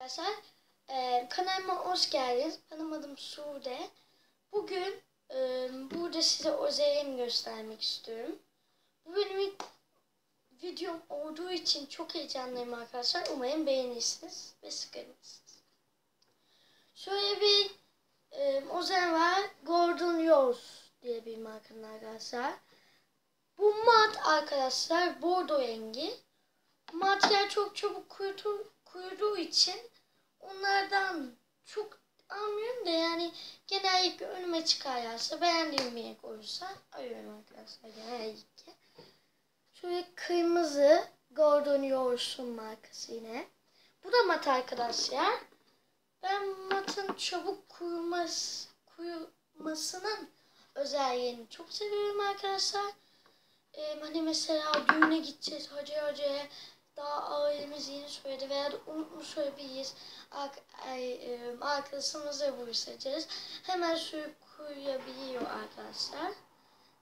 Arkadaşlar e, kanalıma hoş geldiniz. Benim adım Sude. Bugün e, burada size özelliğimi göstermek istiyorum. Bu benim ilk videom olduğu için çok heyecanlıyım arkadaşlar. Umarım beğenirsiniz ve sıkılmazsınız. Şöyle bir e, özel var. Gordon Yours diye bir markanın arkadaşlar. Bu mat arkadaşlar bordo rengi. Materyal çok çabuk kurutur, kuruduğu için onlardan çok almıyorum da yani genellikle önüme çıkarsa beğendiğim bir renk olursa alıyorum arkadaşlar genellikle. Şöyle kırmızı Gordon Yors'un markası yine. Bu da mat arkadaşlar. Ben matın çabuk kuruması, kurumasının özelliğini çok seviyorum arkadaşlar. Ee, hani mesela düğüne gideceğiz hacı hacıya daha ailemiz yeni söyledi veya unutmuş olabiliriz. E, arkadaşımızla buluşacağız. Hemen sürüp kuruyabiliyor arkadaşlar.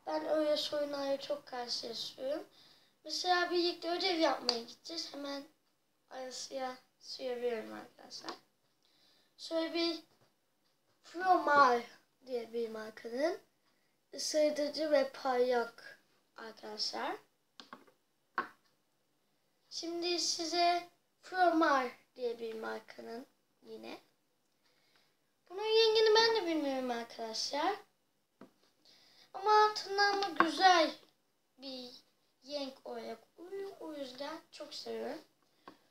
Ben öyle sorunlarla çok karşılaşıyorum. Mesela birlikte ödev yapmaya gideceğiz. Hemen arasıya sürüyorum arkadaşlar. Şöyle bir Fromar diye bir markanın ısırtıcı ve payak arkadaşlar. Şimdi size Fromar diye bir markanın yine. Bunun rengini ben de bilmiyorum arkadaşlar. Ama tırnağıma güzel bir renk olarak uyuyor. O yüzden çok seviyorum.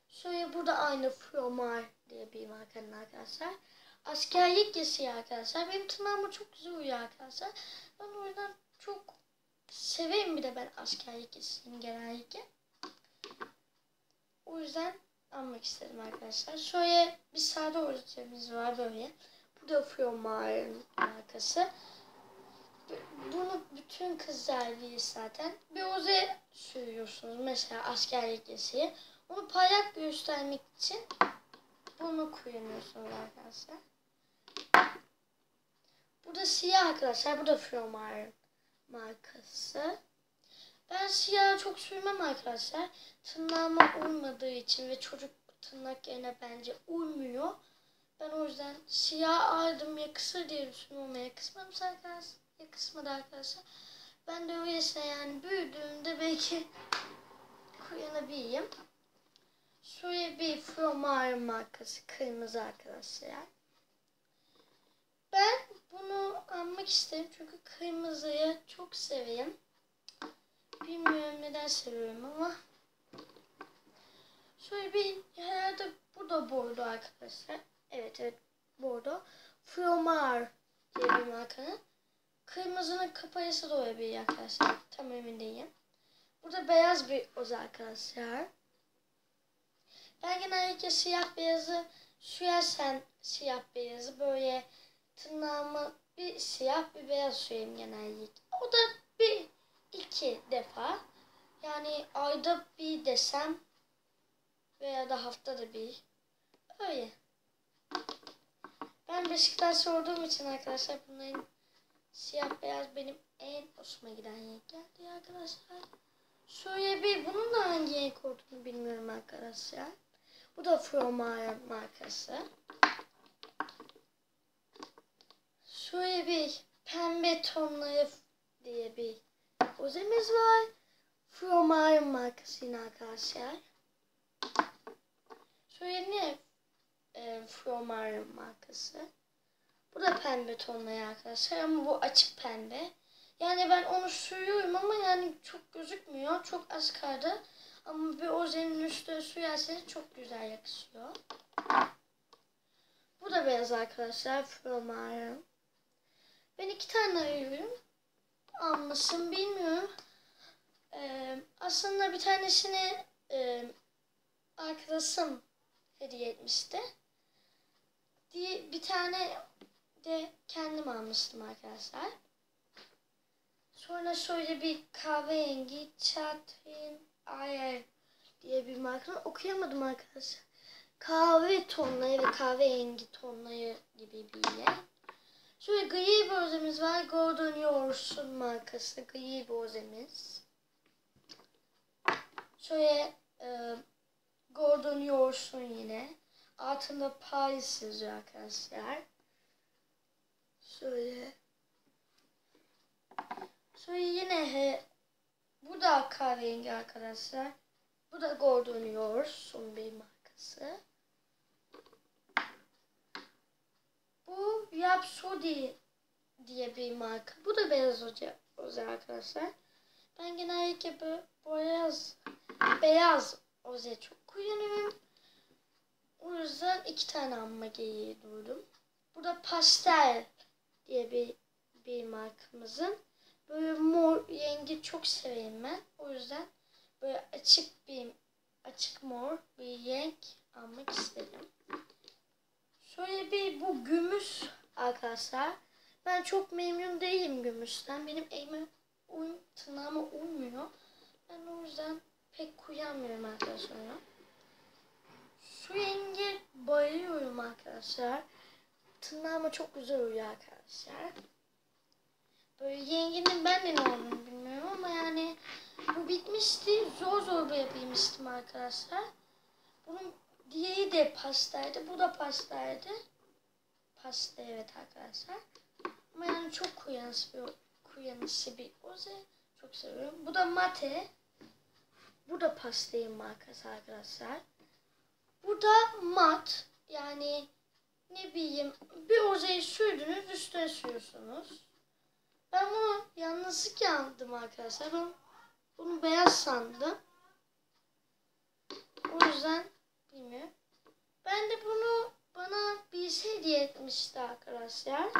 Şöyle burada aynı Fromar diye bir markanın arkadaşlar. Askerlik yesi arkadaşlar. Benim tırnağıma çok güzel uyuyor arkadaşlar. Ben o yüzden çok severim bir de ben askerlik yesini genellikle. O yüzden almak istedim arkadaşlar. Şöyle bir sade orijinalimiz var böyle. Bu da Fiomar'ın markası. Bunu bütün kızlar bilir zaten. Bir oze sürüyorsunuz mesela askerlik yesiye. Onu parlak göstermek için bunu kullanıyorsunuz arkadaşlar. Bu da siyah arkadaşlar. Bu da Fiomar'ın markası. Ben siyah çok sürmem arkadaşlar. Tırnağıma uymadığı için ve çocuk tırnak yerine bence uymuyor. Ben o yüzden siyah aldım yakışır diye düşünüyorum ama yakışmamış arkadaşlar. Yakışmadı arkadaşlar. Ben de öylesine yani büyüdüğümde belki kullanabilirim. Şöyle bir Fromar markası kırmızı arkadaşlar. Ben bunu almak istedim çünkü kırmızıyı çok seviyorum. Bilmiyorum neden seviyorum ama. Şöyle bir herhalde bu da bordo arkadaşlar. Evet evet bordo. Fromar diye bir markanın. Kırmızının kapayası da olabilir arkadaşlar. Tam emin değilim. Burada beyaz bir oz arkadaşlar. Ben genellikle siyah beyazı sürersen siyah beyazı böyle tırnağımı bir siyah bir beyaz süreyim genellikle. O da bir iki defa. Yani ayda bir desem veya da haftada bir. Öyle. Ben Beşiktaş olduğum için arkadaşlar bunların siyah beyaz benim en hoşuma giden renk geldi arkadaşlar. Şöyle bir bunun da hangi renk olduğunu bilmiyorum arkadaşlar. Bu da Fromar markası. Şöyle bir pembe tonları diye bir ozemiz var. Fromar markası yine arkadaşlar. Şöyle ne e, Fromar markası. Bu da pembe tonları arkadaşlar ama bu açık pembe. Yani ben onu sürüyorum ama yani çok gözükmüyor. Çok az kaldı. Ama bir ozenin üstüne sürerseniz çok güzel yakışıyor. Bu da beyaz arkadaşlar. Fromar'ın. Ben iki tane arıyorum. Almasın bilmiyorum. Ee, aslında bir tanesini e, arkadaşım hediye etmişti. Diye, bir tane de kendim almıştım arkadaşlar. Sonra şöyle bir kahverengi Chatwin Ayer diye bir marka okuyamadım arkadaşlar. Kahve tonları ve kahverengi tonları gibi bir renk. Şöyle gri bozemiz var. Gordon Yors'un markası gri bozemiz. Şöyle e, Gordon Yors'un yine. altında Paris yazıyor arkadaşlar. Şöyle. Şöyle yine he, bu da kahverengi arkadaşlar. Bu da Gordon Yors'un bir markası. Bu Rhapsody diye bir marka. Bu da beyaz hoca, hoca arkadaşlar. Ben genellikle bu beyaz beyaz oje çok kullanıyorum. O yüzden iki tane amma geyiği duydum. Burada pastel diye bir bir markamızın. Böyle mor rengi çok severim ben. O yüzden böyle açık bir açık mor bir renk almak istedim. Şöyle bir bu gümüş arkadaşlar. Ben çok memnun değilim gümüşten. Benim elime uyum, tırnağıma uymuyor. Ben o yüzden pek kullanmıyorum arkadaşlar. Şu rengi bayılıyorum arkadaşlar. Tırnağıma çok güzel uyuyor arkadaşlar. Böyle yenginin ben de ne olduğunu bilmiyorum ama yani bu bitmişti. Zor zor yapabilmiştim arkadaşlar. Bunun diğeri de pastaydı. Bu da pastaydı. Pasta evet arkadaşlar. Ama yani çok kuyanısı bir, kuyanısı bir oze. Çok seviyorum. Bu da mate. Bu da pastayın markası arkadaşlar. Bu da mat. Yani ne bileyim bir ozeyi sürdünüz üstüne sürüyorsunuz. Ben bunu yalnızlık yandım arkadaşlar. Ben bunu beyaz sandım. O yüzden bilmiyorum. Ben de bunu bana birisi hediye etmişti arkadaşlar.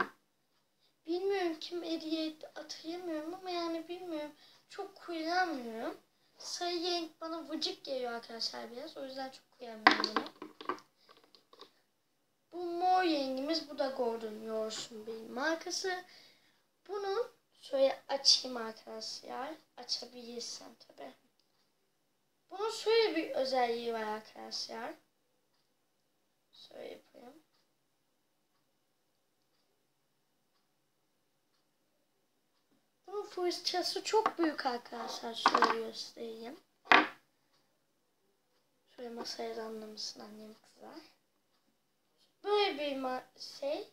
Bilmiyorum kim hediye etti hatırlamıyorum ama yani bilmiyorum. Çok kullanmıyorum. Sarı renk bana vıcık geliyor arkadaşlar biraz. O yüzden çok kullanmıyorum bunu. Bu mor rengimiz. Bu da Gordon Yors'un bir markası. Bunu şöyle açayım arkadaşlar. Açabilirsem tabi. Bunun şöyle bir özelliği var arkadaşlar. Şöyle yapayım. Bunun fırçası çok büyük arkadaşlar. Şöyle göstereyim. Şöyle masaya anlamasın annem kızar. Böyle bir şey.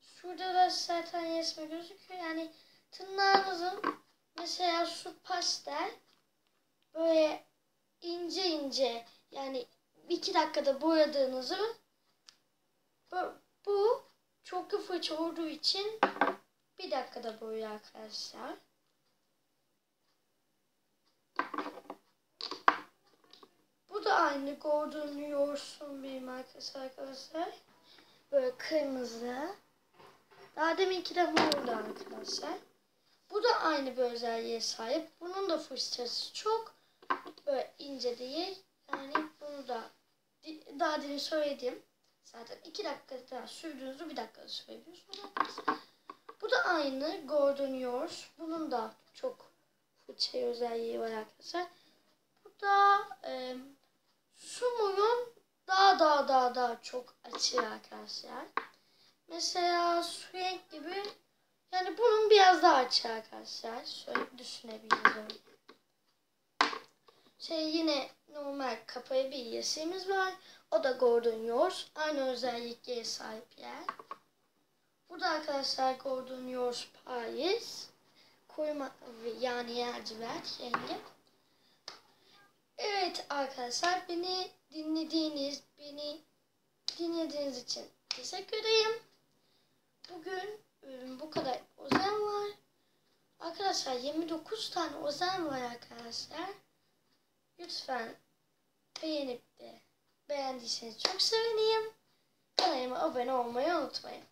Şurada da zaten resmi gözüküyor. Yani tırnağınızın mesela şu pastel böyle ince ince yani iki dakikada boyadığınızı bu, bu çok fırça olduğu için bir dakikada boyuyor arkadaşlar. Bu da aynı Gordon Yors'un bir markası arkadaşlar. Böyle kırmızı. Daha deminki de mordu arkadaşlar. Bu da aynı bir özelliğe sahip. Bunun da fırçası çok böyle ince değil. Yani bunu da daha demin söyledim. Zaten iki dakikada sürdüğünüzü bir dakikada sürebiliyorsunuz. Bu da aynı Gordon Yours. Bunun da çok fırça özelliği var arkadaşlar. Bu da e, Sumu'nun daha daha daha daha çok açığı arkadaşlar. Mesela su renk gibi yani bunun biraz daha açığı arkadaşlar. Şöyle düşünebiliriz. Şey yine normal kapalı bir yesimiz var. O da Gordon Yours. Aynı özelliklere sahip yer. Bu da arkadaşlar Gordon Yours Paris. Koyma yani lacivert rengi. Evet arkadaşlar beni dinlediğiniz, beni dinlediğiniz için teşekkür ederim. Bugün ıı, bu kadar ozen var. Arkadaşlar 29 tane ozen var arkadaşlar. Lütfen beğenip de beğendiyseniz çok sevineyim. Kanalıma abone olmayı unutmayın.